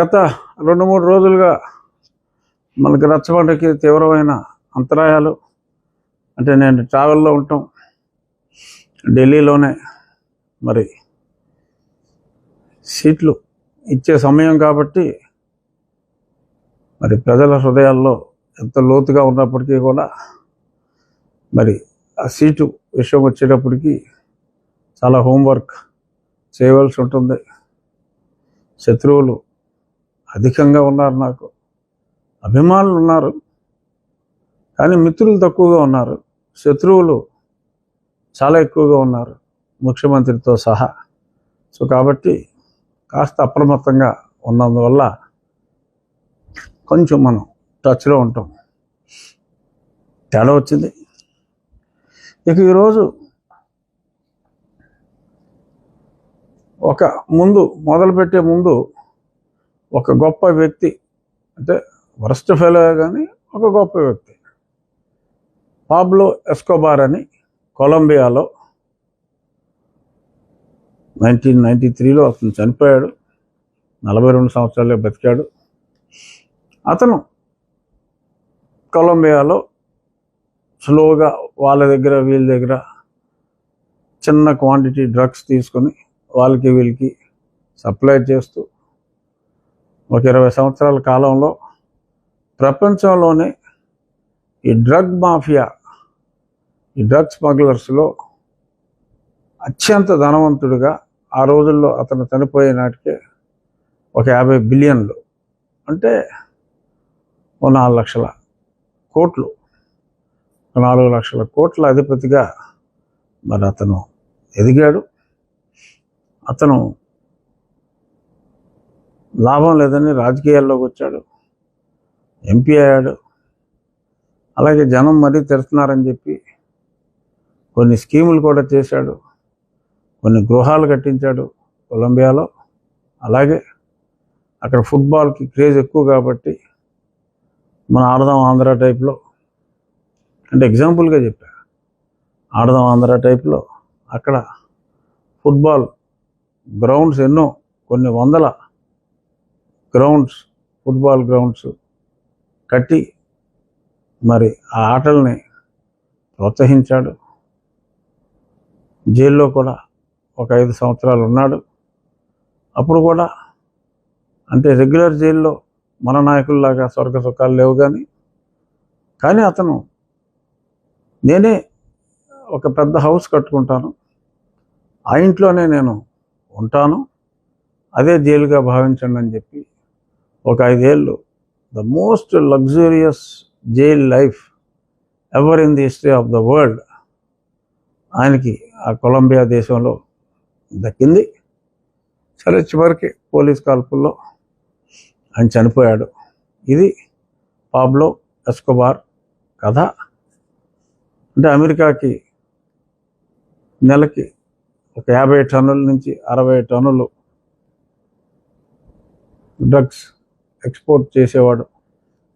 గత రెండు మూడు రోజులుగా మనకి రచ్చబండకి తీవ్రమైన అంతరాయాలు. అంటే నేను ట్రావెల్లో ఉంటాం. ఢిల్లీలోనే మరి సీట్లు ఇచ్చే సమయం కాబట్టి మరి ప్రజల హృదయాల్లో ఎంత లోతుగా ఉన్నప్పటికీ కూడా మరి ఆ సీటు విషయం వచ్చేటప్పటికి చాలా హోంవర్క్ చేయవలసి ఉంటుంది. శత్రువులు అధికంగా ఉన్నారు నాకు. అభిమానులు ఉన్నారు. కానీ మిత్రులు తక్కువగా ఉన్నారు. శత్రువులు చాలా ఎక్కువగా ఉన్నారు. ముఖ్యమంత్రితో సహా. సో కాబట్టి కాస్త అప్రమత్తంగా ఉన్నందువల్ల కొంచెం మనం టచ్లో ఉంటాం. తేడా వచ్చింది. ఇక ఈరోజు ఒక ముందు మొదలుపెట్టే ముందు ఒక గొప్ప వ్యక్తి అంటే వరస్ట్ ఫెలో కానీ ఒక గొప్ప వ్యక్తి. పాబ్లో ఎస్కోబార్ అని కొలంబియాలో నైన్టీన్ నైంటీ త్రీలో అతను చనిపోయాడు. నలభై రెండు సంవత్సరాలే బతికాడు. అతను కొలంబియాలో స్లోగా వాళ్ళ దగ్గర వీళ్ళ దగ్గర చిన్న క్వాంటిటీ డ్రగ్స్ తీసుకొని వాళ్ళకి వీళ్ళకి సప్లై చేస్తూ ఒక ఇరవై సంవత్సరాల కాలంలో ప్రపంచంలోనే ఈ డ్రగ్ మాఫియా ఈ డ్రగ్ స్మగ్లర్స్లో అత్యంత ధనవంతుడిగా ఆ రోజుల్లో అతను చనిపోయే నాటికే ఒక యాభై బిలియన్లు అంటే ఓ నాలుగు లక్షల కోట్లు నాలుగు లక్షల కోట్ల అధిపతిగా మరి అతను ఎదిగాడు. అతను లాభం లేదని రాజకీయాల్లోకి వచ్చాడు. ఎంపీ అయ్యాడు. అలాగే జనం మరీ తెరుస్తున్నారని చెప్పి కొన్ని స్కీములు కూడా చేశాడు. కొన్ని గృహాలు కట్టించాడు కొలంబియాలో. అలాగే అక్కడ ఫుట్బాల్కి క్రేజ్ ఎక్కువ కాబట్టి మనం ఆడదాం ఆంధ్ర టైప్లో. అంటే ఎగ్జాంపుల్గా చెప్పా. ఆడదాం ఆంధ్ర టైప్లో అక్కడ ఫుట్బాల్ గ్రౌండ్స్ ఎన్నో కొన్ని వందల గ్రౌండ్స్ ఫుట్బాల్ గ్రౌండ్స్ కట్టి మరి ఆ ఆటల్ని ప్రోత్సహించాడు. జైల్లో కూడా ఒక ఐదు సంవత్సరాలు ఉన్నాడు. అప్పుడు కూడా అంటే రెగ్యులర్ జైల్లో మన నాయకుల్లాగా స్వర్గ సుఖాలు లేవు కానీ కానీ అతను నేనే ఒక పెద్ద హౌస్ కట్టుకుంటాను. ఆ ఇంట్లోనే నేను ఉంటాను. అదే జైలుగా భావించండి అని చెప్పి ఒక ఐదేళ్ళు. The most luxurious jail life ever in the history of the world ఆయనకి ఆ కొలంబియా దేశంలో దక్కింది. సరే చివరికి పోలీస్ కాల్పుల్లో ఆయన చనిపోయాడు. ఇది పాబ్లో ఎస్కోబార్ కథ. అంటే అమెరికాకి నెలకి ఒక యాభై టన్నుల నుంచి అరవై టన్నులు డ్రగ్స్ ఎక్స్పోర్ట్ చేసేవాడు.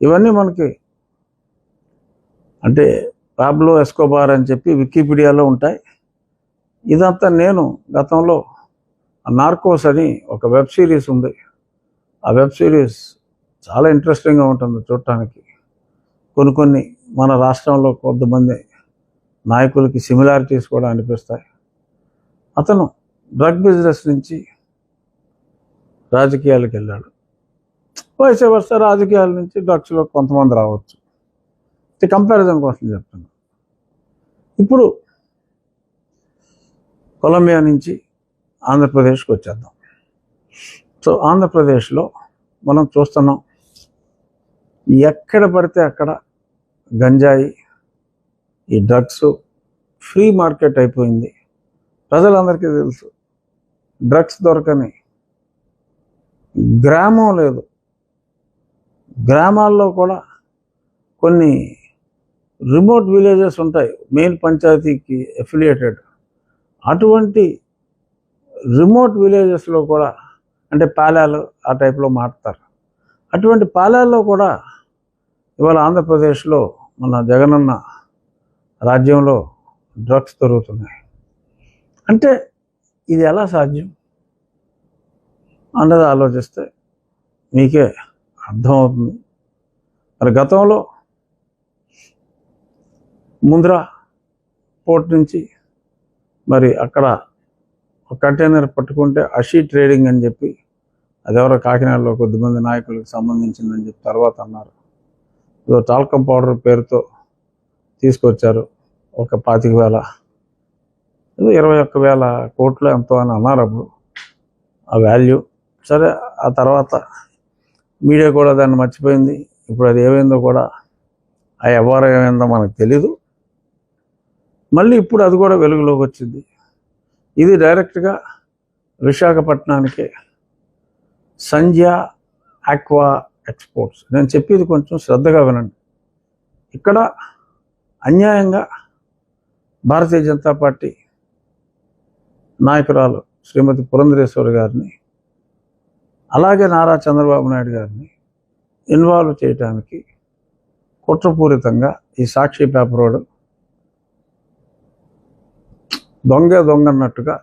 ఇవన్నీ మనకి అంటే పాబ్లో ఎస్కోబార్ అని చెప్పి వికీపీడియాలో ఉంటాయి. ఇదంతా నేను గతంలో నార్కోస్ అని ఒక వెబ్ సిరీస్ ఉంది. ఆ వెబ్ సిరీస్ చాలా ఇంట్రెస్టింగ్గా ఉంటుంది చూడటానికి. కొన్ని కొన్ని మన రాష్ట్రంలో కొంతమంది నాయకులకి సిమిలారిటీస్ కూడా అనిపిస్తాయి. అతను డ్రగ్ బిజినెస్ నుంచి రాజకీయాలకు వెళ్ళాడు. వయసు వర్ష రాజకీయాల నుంచి డ్రగ్స్లో కొంతమంది రావచ్చు. ఇది కంపారిజన్ కోసం చెప్తున్నా. ఇప్పుడు కొలంబియా నుంచి ఆంధ్రప్రదేశ్కి వచ్చేద్దాం. సో ఆంధ్రప్రదేశ్లో మనం చూస్తున్నాం ఎక్కడ పడితే అక్కడ గంజాయి ఈ డ్రగ్స్ ఫ్రీ మార్కెట్ అయిపోయింది. ప్రజలందరికీ తెలుసు డ్రగ్స్ దొరకని గ్రామం లేదు. గ్రామాల్లో కూడా కొన్ని రిమోట్ విలేజెస్ ఉంటాయి మెయిన్ పంచాయతీకి ఎఫిలియేటెడ్. అటువంటి రిమోట్ విలేజెస్లో కూడా అంటే పాలాలు ఆ టైప్లో మారుతారు. అటువంటి పాలాల్లో కూడా ఇవాళ ఆంధ్రప్రదేశ్లో మన జగనన్న రాజ్యంలో డ్రగ్స్ దొరుకుతున్నాయి. అంటే ఇది ఎలా సాధ్యం? అన్నది ఆలోచిస్తే మీకే అర్థమవుతుంది మరి గతంలో ముంద్రా పోర్ట్ నుంచి మరి అక్కడ ఒక కంటైనర్ పట్టుకుంటే అషీ ట్రేడింగ్ అని చెప్పి అదెవరో కాకినాడలో కొద్దిమంది నాయకులకు సంబంధించిందని చెప్పి తర్వాత అన్నారు. ఏదో టాల్కమ్ పౌడర్ పేరుతో తీసుకొచ్చారు ఒక పాతిక వేల ఏదో ఇరవై ఒక్క వేల కోట్లు ఎంతో అని అన్నారు అప్పుడు ఆ వాల్యూ. సరే ఆ తర్వాత మీడియా కూడా దాన్ని మర్చిపోయింది. ఇప్పుడు అది ఏమైందో కూడా ఆ వ్యవహారం ఏమైందో మనకు తెలీదు. మళ్ళీ ఇప్పుడు అది కూడా వెలుగులోకి వచ్చింది. ఇది డైరెక్ట్గా విశాఖపట్నానికి సంధ్య ఆక్వా ఎక్స్పోర్ట్స్ నేను చెప్పేది కొంచెం శ్రద్ధగా వినండి. ఇక్కడ అన్యాయంగా భారతీయ జనతా పార్టీ నాయకురాలు శ్రీమతి పురంధరేశ్వరి గారిని అలాగే నారా చంద్రబాబు నాయుడు గారిని ఇన్వాల్వ్ చేయడానికి కుట్రపూరితంగా ఈ సాక్షి పేపర్ దొంగ దొంగ అన్నట్టుగా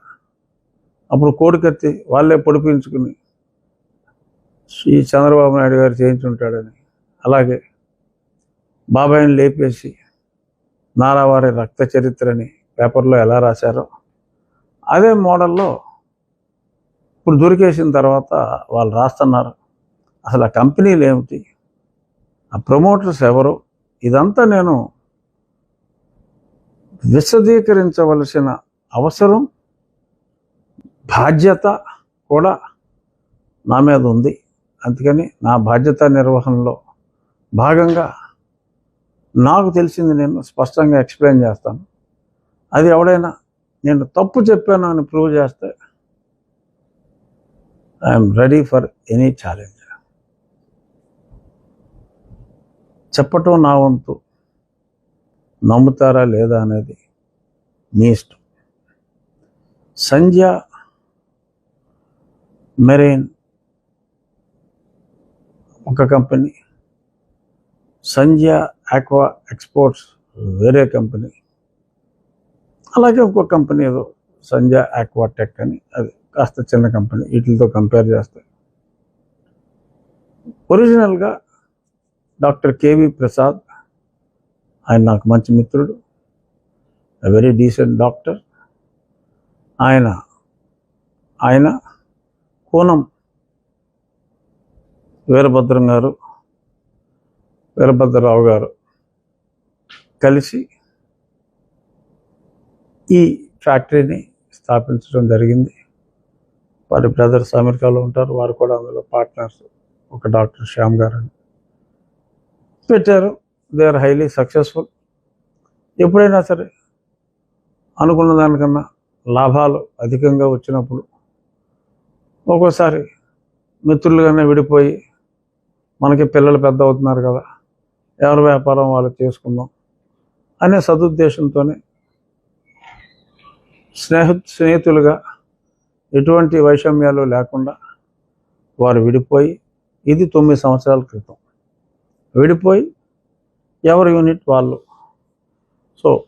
అప్పుడు కోడికత్తి వాళ్ళే పొడిపించుకుని ఈ చంద్రబాబు నాయుడు గారు చేయించుంటాడని అలాగే బాబాయిని లేపేసి నారావారి రక్త చరిత్రని పేపర్లో ఎలా రాశారో అదే మోడల్లో ఇప్పుడు దొరికేసిన తర్వాత వాళ్ళు రాస్తున్నారు. అసలు ఆ కంపెనీలు ఏమిటి? ఆ ప్రమోటర్స్ ఎవరు? ఇదంతా నేను విశదీకరించవలసిన అవసరం బాధ్యత కూడా నా మీద ఉంది. అందుకని నా బాధ్యత నిర్వహణలో భాగంగా నాకు తెలిసింది నేను స్పష్టంగా ఎక్స్ప్లెయిన్ చేస్తాను. అది ఎవడైనా నేను తప్పు చెప్పాను అని ప్రూవ్ చేస్తే I'm ready for any challenge. చెప్పటం నా వంతు. నమ్ముతారా లేదా అనేది మీ ఇష్టం. సంధ్య మెరైన్ ఒక కంపెనీ. సంధ్య ఆక్వా ఎక్స్పోర్ట్స్ వేరే కంపెనీ. అలాగే ఇంకో కంపెనీ ఏదో సంధ్య ఆక్వా టెక్ అని అది. కాస్త చిన్న కంపెనీ వీటితో కంపేర్ చేస్తే. ఒరిజినల్గా డాక్టర్ కేవి ప్రసాద్ ఆయన నాకు మంచి మిత్రుడు వెరీ డీసెంట్ డాక్టర్ ఆయన ఆయన కోనం వీరభద్రం గారు వీరభద్రరావు గారు కలిసి ఈ ఫ్యాక్టరీని స్థాపించడం జరిగింది. వారి బ్రదర్స్ అమెరికాలో ఉంటారు. వారు కూడా అందులో పార్ట్నర్స్ ఒక డాక్టర్ శ్యామ్ గారు అని పెట్టారు. దే ఆర్ హైలీ సక్సెస్ఫుల్ ఎప్పుడైనా సరే అనుకున్న దానికన్నా లాభాలు అధికంగా వచ్చినప్పుడు ఒక్కోసారి మిత్రులుగానే విడిపోయి మనకి పిల్లలు పెద్ద అవుతున్నారు కదా ఎవరి వ్యాపారం వాళ్ళు చేసుకుందాం అనే సదుద్దేశంతోనే స్నేహ స్నేహితులుగా ఎటువంటి వైషమ్యాలు లేకుండా వారు విడిపోయి ఇది తొమ్మిది సంవత్సరాల క్రితం. విడిపోయి ఎవరి యూనిట్ వాళ్ళు? సో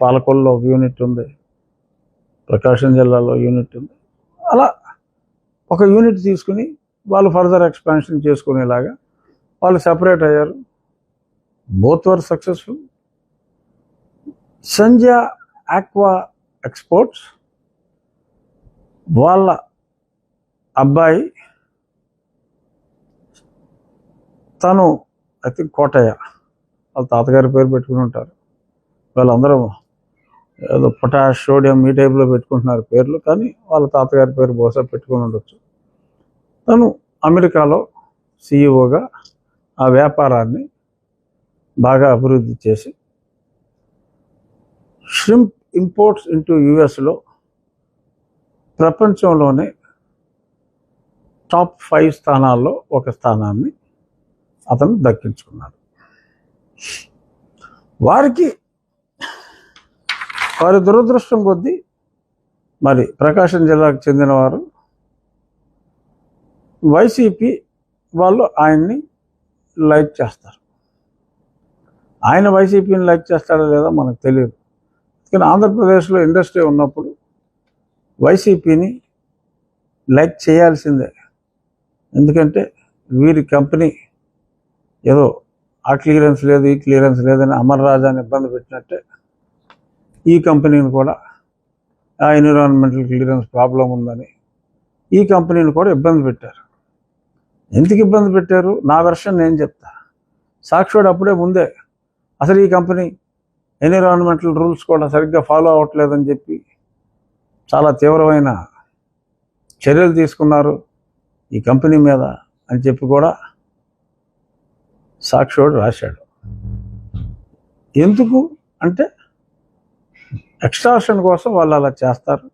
పాలకొల్లో ఒక యూనిట్ ఉంది ప్రకాశం జిల్లాలో యూనిట్ ఉంది. అలా ఒక యూనిట్ తీసుకుని వాళ్ళు ఫర్దర్ ఎక్స్పాన్షన్ చేసుకునేలాగా వాళ్ళు సెపరేట్ అయ్యారు. Both were successful. Sandhya aqua exports. వాళ్ళ అబ్బాయి తను ఐ థింక్ కోటయ్య వాళ్ళ తాతగారి పేరు పెట్టుకుని ఉంటారు. వాళ్ళందరూ ఏదో పొటాష్ సోడియం ఈ టైప్లో పెట్టుకుంటున్నారు పేర్లు కానీ వాళ్ళ తాతగారి పేరు బహుశా పెట్టుకుని ఉండొచ్చు. తను అమెరికాలో సీఈఓగా ఆ వ్యాపారాన్ని బాగా అభివృద్ధి చేసి షింప్ ఇంపోర్ట్స్ ఇంటూ యుఎస్లో ప్రపంచంలోనే టాప్ ఫైవ్ స్థానాల్లో ఒక స్థానాన్ని అతను దక్కించుకున్నాడు. వారికి వారి దురదృష్టం కొద్దీ మరి ప్రకాశం జిల్లాకు చెందినవారు వైసీపీ వాళ్ళు ఆయన్ని లైక్ చేస్తారు. ఆయన వైసీపీని లైక్ చేస్తాడో లేదో మనకు తెలియదు. కానీ ఆంధ్రప్రదేశ్లో ఇండస్ట్రీ ఉన్నప్పుడు వైసీపీని లైక్ చేయాల్సిందే. ఎందుకంటే వీరి కంపెనీ ఏదో ఆ క్లియరెన్స్ లేదు ఈ క్లియరెన్స్ లేదని అమర్ రాజాని ఇబ్బంది పెట్టినట్టే ఈ కంపెనీని కూడా ఆ ఎన్విరాన్మెంటల్ క్లియరెన్స్ ప్రాబ్లం ఉందని ఈ కంపెనీని కూడా ఇబ్బంది పెట్టారు. ఎందుకు ఇబ్బంది పెట్టారు? నా వెర్షన్ నేను చెప్తా. సాక్షుడు అప్పుడే ముందే అసలు ఈ కంపెనీ ఎన్విరాన్మెంటల్ రూల్స్ కూడా సరిగ్గా ఫాలో అవ్వట్లేదని చెప్పి చాలా తీవ్రమైన చర్యలు తీసుకున్నారు ఈ కంపెనీ మీద అని చెప్పి కూడా సాక్షివాడు రాశాడు. ఎందుకు అంటే ఎక్స్ట్రాషన్ కోసం వాళ్ళు అలా చేస్తారు.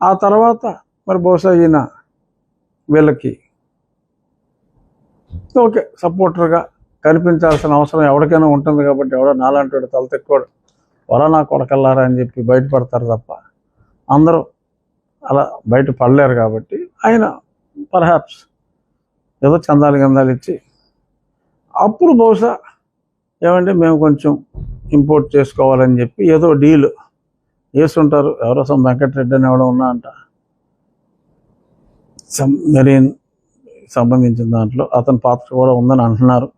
ఆ తర్వాత మరి బహుశా ఈయన వీళ్ళకి ఓకే సపోర్టర్గా కనిపించాల్సిన అవసరం ఎవరికైనా ఉంటుంది కాబట్టి ఎవడో నాలాంటి వాడు తల తెక్కోడు. నా కొడకల్లారా అని చెప్పి బయటపడతారు తప్ప అందరూ అలా బయట పడలేరు కాబట్టి ఆయన పర్హాప్స్ ఏదో చందాలు గందాలు ఇచ్చి అప్పుడు బహుశా ఏమంటే మేము కొంచెం ఇంపోర్ట్ చేసుకోవాలని చెప్పి ఏదో డీల్ వేసుంటారు ఎవరో సమ్ వెంకటరెడ్డి అని ఎవడో ఉన్నా అంట. సమ్ మెరీన్ సంబంధించిన దాంట్లో అతని పాత్ర కూడా ఉందని అంటున్నారు.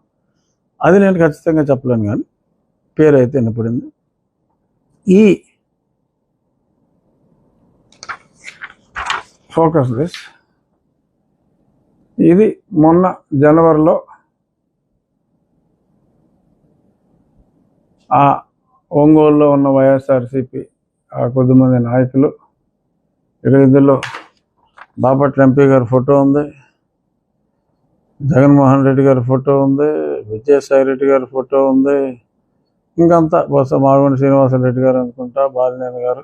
అది నేను ఖచ్చితంగా చెప్పలేను కానీ పేరు అయితే వినపడింది. ఈ ఫోకస్ దిస్ ఇది మొన్న జనవరిలో ఆ ఒంగోలులో ఉన్న వైఎస్ఆర్సిపి ఆ కొద్దిమంది నాయకులు ఇక్కడ ఇందులో బాపట్ల ఎంపీ గారి ఫోటో ఉంది జగన్మోహన్ రెడ్డి గారి ఫోటో ఉంది విజయసాయి రెడ్డి గారి ఫోటో ఉంది ఇంకంతా బహుశా మాగండి శ్రీనివాసరెడ్డి గారు అనుకుంటా బాలినేని గారు.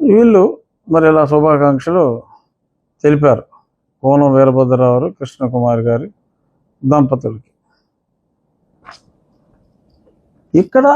వీళ్ళు మరి ఇలా శుభాకాంక్షలు తెలిపారు. కోనం వీరభద్రరావు గారు కృష్ణకుమార్ గారి దంపతులకి. ఇక్కడ